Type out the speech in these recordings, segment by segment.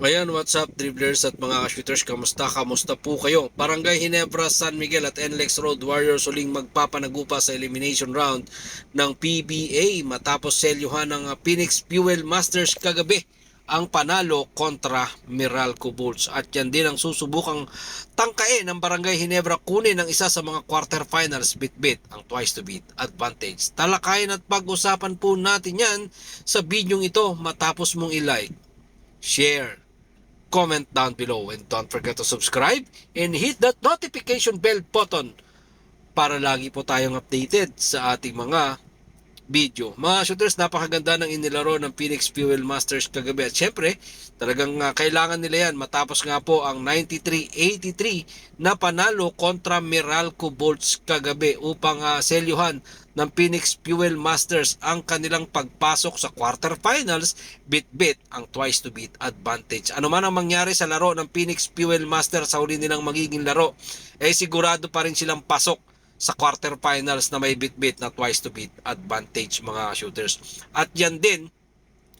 Ayan, what's up dribblers at mga shooters, kamusta? Kamusta po kayo? Barangay Hinebra, San Miguel at NLEX Road Warriors uling magpapanagupa sa elimination round ng PBA matapos selyuhan ng Phoenix Fuel Masters kagabi ang panalo kontra Meralco Bulls. At yan din ang susubukang tangkain ng Barangay Hinebra kunin ang isa sa mga quarterfinals bit-bit ang twice to beat advantage. Talakayin at pag-usapan po natin yan sa bidyong ito matapos mong i-like, share, comment down below and don't forget to subscribe and hit that notification bell button para lagi po tayong updated sa ating mga video. Mga shooters, napakaganda ng inilaro ng Phoenix Fuel Masters kagabi. At syempre, talagang uh, kailangan nila yan matapos nga po ang 93-83 na panalo kontra Meralco Bolts kagabi upang uh, selyuhan ng Phoenix Fuel Masters ang kanilang pagpasok sa quarterfinals bit-bit ang twice to beat advantage. Ano man ang mangyari sa laro ng Phoenix Fuel Masters sa uli nilang magiging laro, eh sigurado pa rin silang pasok sa quarterfinals na may bit-bit na twice to beat advantage mga shooters. At yan din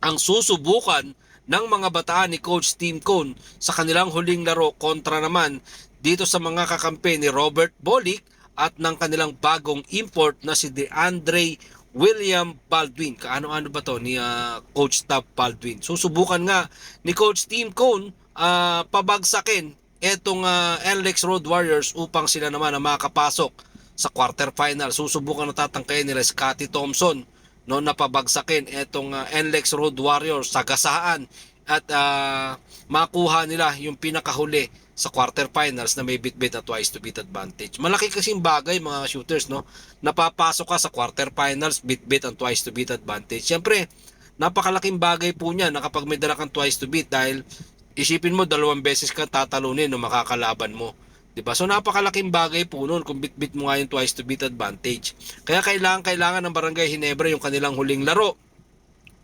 ang susubukan ng mga bataan ni Coach Tim Cone sa kanilang huling laro kontra naman dito sa mga kakampi ni Robert Bolick at ng kanilang bagong import na si DeAndre William Baldwin. Kaano-ano ba to ni uh, Coach Tab Baldwin? Susubukan nga ni Coach Tim Cone uh, pabagsakin etong uh, NLEX Road Warriors upang sila naman na makapasok sa quarterfinal. Susubukan na tatangkayin nila Scotty Thompson no napabagsakin etong uh, NLEX Road Warriors sa gasaan at uh, makuha nila yung pinakahuli sa quarterfinals na may bit-bit at twice to beat advantage. Malaki kasing bagay mga shooters no. Napapasok ka sa quarterfinals bit-bit and twice to beat advantage. Siyempre, napakalaking bagay po niya na may dala kang twice to beat dahil isipin mo dalawang beses ka tatalunin no makakalaban mo. Diba? So napakalaking bagay po noon kung bit-bit mo nga yung twice to beat advantage. Kaya kailangan kailangan ng Barangay Hinebra yung kanilang huling laro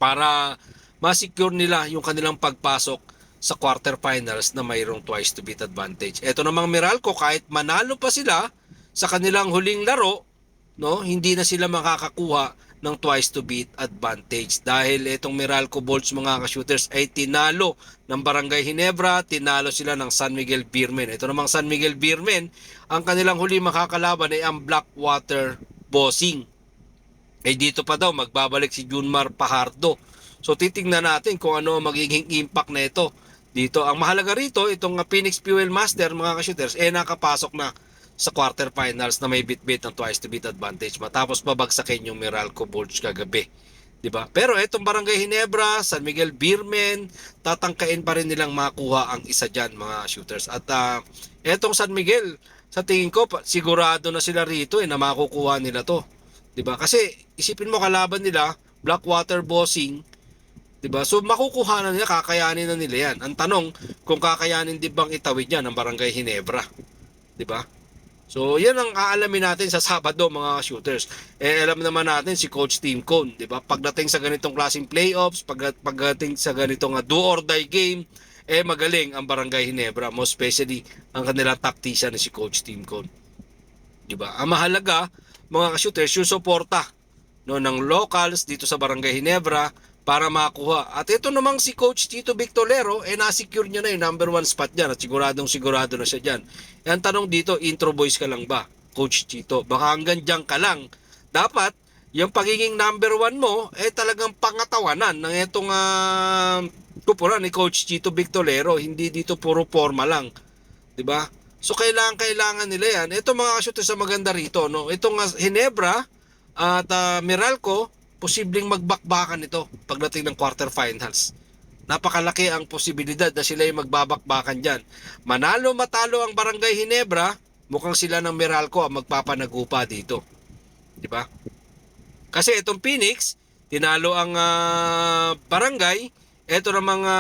para ma-secure nila yung kanilang pagpasok sa quarterfinals na mayroong twice to beat advantage. Ito namang Meralco kahit manalo pa sila sa kanilang huling laro, no, hindi na sila makakakuha ng twice to beat advantage dahil itong Meralco Bolts mga ka-shooters ay tinalo ng Barangay Hinebra, tinalo sila ng San Miguel Beermen. Ito namang San Miguel Beermen, ang kanilang huli makakalaban ay ang Blackwater Bossing. Eh dito pa daw magbabalik si Junmar Pahardo. So titingnan natin kung ano magiging impact na ito. Dito, ang mahalaga rito, itong Phoenix Fuel Master mga ka-shooters, eh nakapasok na sa quarterfinals na may bit-bit ng twice to beat advantage matapos babagsakin yung Meralco Bulls kagabi. 'Di ba? Pero etong Barangay Hinebra, San Miguel Beermen, tatangkain pa rin nilang makuha ang isa diyan mga shooters. At uh, etong San Miguel, sa tingin ko sigurado na sila rito eh na makukuha nila 'to. 'Di ba? Kasi isipin mo kalaban nila Blackwater Bossing 'di ba? So makukuha na nila, kakayanin na nila 'yan. Ang tanong kung kakayanin din bang itawid 'yan ng Barangay Hinebra. 'Di ba? So, yan ang aalamin natin sa Sabado mga shooters. Eh, alam naman natin si Coach Team Cone, di ba? Pagdating sa ganitong klaseng playoffs, pag, pagdating sa ganitong uh, do or die game, eh magaling ang Barangay Hinebra, most especially ang kanila tactician na si Coach Team Cone. Di ba? Ang mahalaga, mga shooters, yung suporta no, ng locals dito sa Barangay Hinebra para makuha. At ito namang si Coach Tito Victolero, eh na-secure niya na yung number one spot niyan at siguradong sigurado na siya dyan. E ang tanong dito, intro boys ka lang ba, Coach Tito? Baka hanggang dyan ka lang. Dapat, yung pagiging number one mo, eh talagang pangatawanan ng itong uh, kupunan ni Coach Tito Victolero. Hindi dito puro forma lang. ba? So kailangan kailangan nila yan. Ito mga kasyote sa maganda rito, no. Itong uh, Hinebra at uh, Meralco, posibleng magbakbakan ito pagdating ng quarterfinals. Napakalaki ang posibilidad na sila ay magbabakbakan dyan. Manalo matalo ang Barangay Hinebra, mukhang sila ng Meralco ang magpapanagupa dito. Di ba? Kasi itong Phoenix, tinalo ang uh, barangay, ito ng mga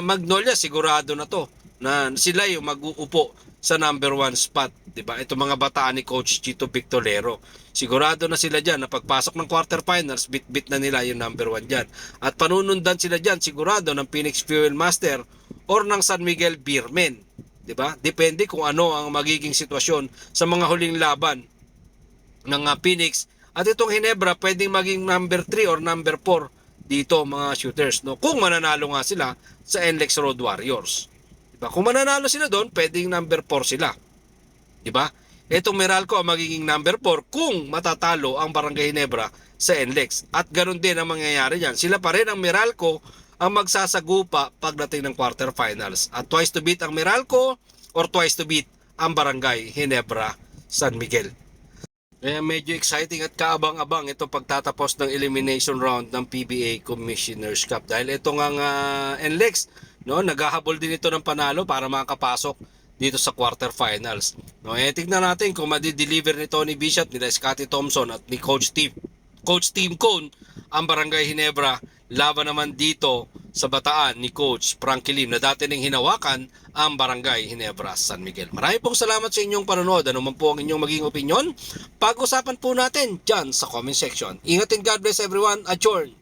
Magnolia, sigurado na to na sila yung mag-uupo sa number one spot. 'di ba? Ito mga bataan ni Coach Chito Victolero. Sigurado na sila diyan na pagpasok ng quarterfinals, bit-bit na nila yung number one diyan. At panunundan sila diyan sigurado ng Phoenix Fuel Master or ng San Miguel Beermen. 'di ba? Depende kung ano ang magiging sitwasyon sa mga huling laban ng uh, Phoenix at itong Hinebra pwedeng maging number 3 or number 4 dito mga shooters no kung mananalo nga sila sa NLEX Road Warriors. Diba? Kung mananalo sila doon, pwedeng number 4 sila. Diba? Itong Meralco ang magiging number 4 kung matatalo ang Barangay Ginebra sa NLEX. At ganoon din ang mangyayari dyan. Sila pa rin ang Meralco ang magsasagupa pagdating ng quarterfinals. At twice to beat ang Meralco or twice to beat ang Barangay Ginebra San Miguel. Kaya medyo exciting at kaabang-abang ito pagtatapos ng elimination round ng PBA Commissioners Cup. Dahil ito nga uh, NLEX, no, naghahabol din ito ng panalo para makapasok dito sa quarterfinals. No, eh, tignan natin kung madi-deliver ni Tony Bishop, nila Scotty Thompson at ni Coach Team. Coach Team Cone, ang Barangay Ginebra, laban naman dito sa bataan ni Coach Frankie Lim na dati nang hinawakan ang Barangay Ginebra San Miguel. Marami pong salamat sa inyong panonood. Ano man po ang inyong maging opinion, pag-usapan po natin dyan sa comment section. Ingat and God bless everyone. Adjourn!